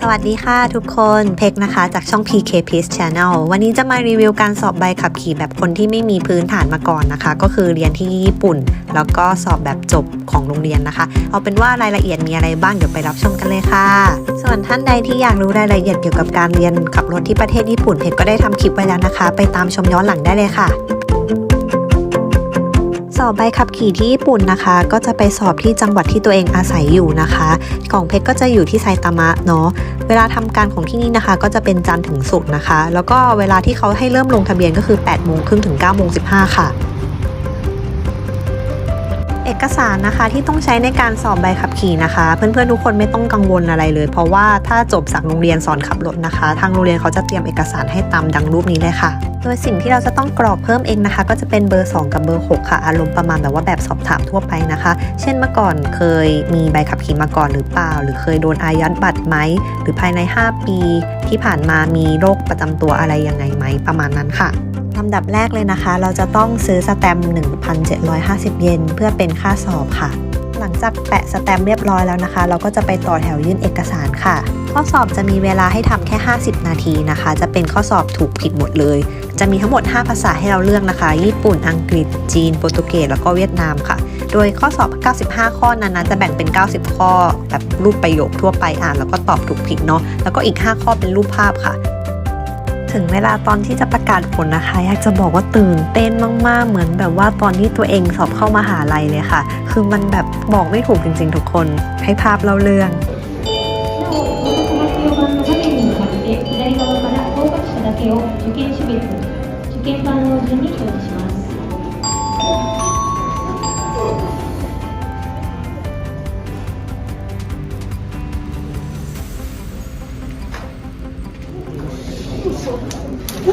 สวัสดีค่ะทุกคนเพกนะคะ จากช่อง PK Peace Channel วันนี้จะมารีวิวการสอบใบขับขี่แบบคนที่ไม่มีพื้นฐานมาก่อนนะคะ ก็คือเรียนที่ญี่ปุ่น แล้วก็สอบแบบจบของโรงเรียนนะคะ เอาเป็นว่ารายละเอียดมีอะไรบ้างเดี๋ยวไปรับชมกันเลยค่ะ ส่วนท่านใดที่อยากรู้รายละเอียดเกี่ยวกับการเรียนขับรถที่ประเทศญี่ปุ่นเพกก็ได้ทำคลิปไว้แล้วนะคะ ไปตามชมย้อนหลังได้เลยค่ะ อบใบขับขี่ที่ญี่ปุ่นนะคะ ก็จะไปสอบที่จังหวัดที่ตัวเองอาศัยอยู่นะคะของเพชรก็จะอยู่ที่ไซตามะเนาะเวลาทำการของที่นี่นะคะ ก็จะเป็นจันทร์ถึงศุกร์นะคะ แล้วก็เวลาที่เขาให้เริ่มลงทะเบียนก็คือ8โมงครึ่งถึง9โมง15ค่ะ อกสารนะคะที่ต้องใช้ในการสอบใบขับขี่นะคะ เพื่อนๆทุกคนไม่ต้องกังวลอะไรเลย เพราะว่าถ้าจบจากโรงเรียนสอนขับรถนะคะ ทางโรงเรียนเขาจะเตรียมเอกสารให้ตามดังรูปนี้เลยค่ะ โดยสิ่งที่เราจะต้องกรอกเพิ่มเองนะคะ ก็จะเป็นเบอร์ 2 กับเบอร์ 6 ค่ะ อารมณ์ประมาณแบบว่าแบบสอบถามทั่วไปนะคะ เช่นเมื่อก่อนเคยมีใบขับขี่มาก่อนหรือเปล่า หรือเคยโดนอายัดบัตรไหมหรือภายใน 5 ปี ที่ผ่านมามีโรคประจำตัวอะไรยังไงไหมประมาณนั้นค่ะ ลำดับแรกเลยนะคะ เราจะต้องซื้อสแตมป์1,750 เยนเพื่อเป็นค่าสอบค่ะ หลังจากแปะสแตมป์เรียบร้อยแล้วนะคะ เราก็จะไปต่อแถวยื่นเอกสารค่ะ ข้อสอบจะมีเวลาให้ทำแค่ 50 นาทีนะคะ จะเป็นข้อสอบถูกผิดหมดเลย จะมีทั้งหมด 5 ภาษาให้เราเลือกนะคะ ญี่ปุ่น อังกฤษ จีน โปรตุเกส แล้วก็เวียดนามค่ะ โดยข้อสอบ 95 ข้อนั้นนะจะแบ่งเป็น 90 ข้อ แบบรูปประโยคทั่วไปอ่าน แล้วก็ตอบถูกผิดเนาะ แล้วก็อีก 5 ข้อเป็นรูปภาพค่ะ ถึงเวลาตอนที่จะประกาศผลนะคะอยากจะบอกว่าตื่นเต้นมาก ๆ เหมือนแบบว่าตอนที่ตัวเองสอบเข้ามาหาลัยเลยค่ะ คือมันแบบบอกไม่ถูกจริง ๆ ทุกคน ให้ภาพเล่าเรื่อง なお、この発表版の画面に向かって左側から合格者だけを受験種別、受験番号順に表示します。 แ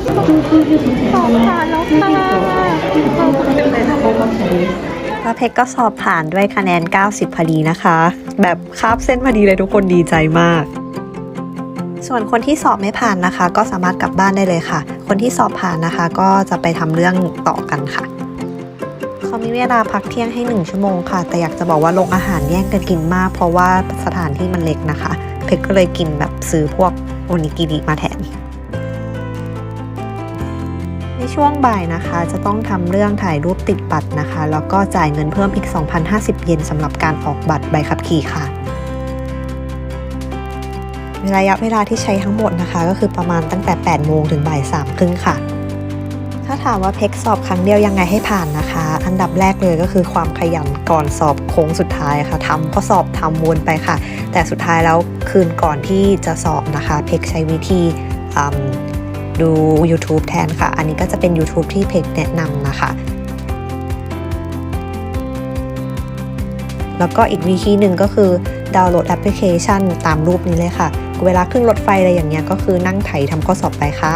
ล้วเพชรก็สอบผ่านด้วยคะแนน 90 พอดีนะคะ แบบคาบเส้นพอดีเลยทุกคนดีใจมาก ส่วนคนที่สอบไม่ผ่านนะคะ ก็สามารถกลับบ้านได้เลยค่ะ คนที่สอบผ่านนะคะก็จะไปทำเรื่องต่อกันค่ะเขามีเวลาพักเที่ยงให้ 1 ชั่วโมงค่ะ แต่อยากจะบอกว่าโรงอาหารแย่งกันกินมาก เพราะว่าสถานที่มันเล็กนะคะ เพชรก็เลยกินแบบซื้อพวกโอนิกิริมาแทน ในช่วงบ่ายนะคะ จะต้องทำเรื่องถ่ายรูปติดบัตรนะคะ แล้วก็จ่ายเงินเพิ่มอีก 2,050 เยนสำหรับการออกบัตรใบขับขี่ค่ะระยะเวลาที่ใช้ทั้งหมดนะคะ ก็คือประมาณตั้งแต่ 8 โมงถึงบ่าย3ครึ่งค่ะ ถ้าถามว่าเพกสอบครั้งเดียวยังไงให้ผ่านนะคะ อันดับแรกเลยก็คือความขยันก่อนสอบโค้งสุดท้ายค่ะทำข้อสอบทำวนไปค่ะ แต่สุดท้ายแล้วคืนก่อนที่จะสอบนะคะ เพกใช้วิธีอ ดู YouTube แทนค่ะ อันนี้ก็จะเป็น YouTube ที่เพจแนะนำนะคะ แล้วก็อีกวิธีหนึ่งก็คือดาวน์โหลดแอปพลิเคชันตามรูปนี้เลยค่ะ เวลาขึ้นรถไฟอะไรอย่างเงี้ยก็คือนั่งไถทำข้อสอบไปค่ะ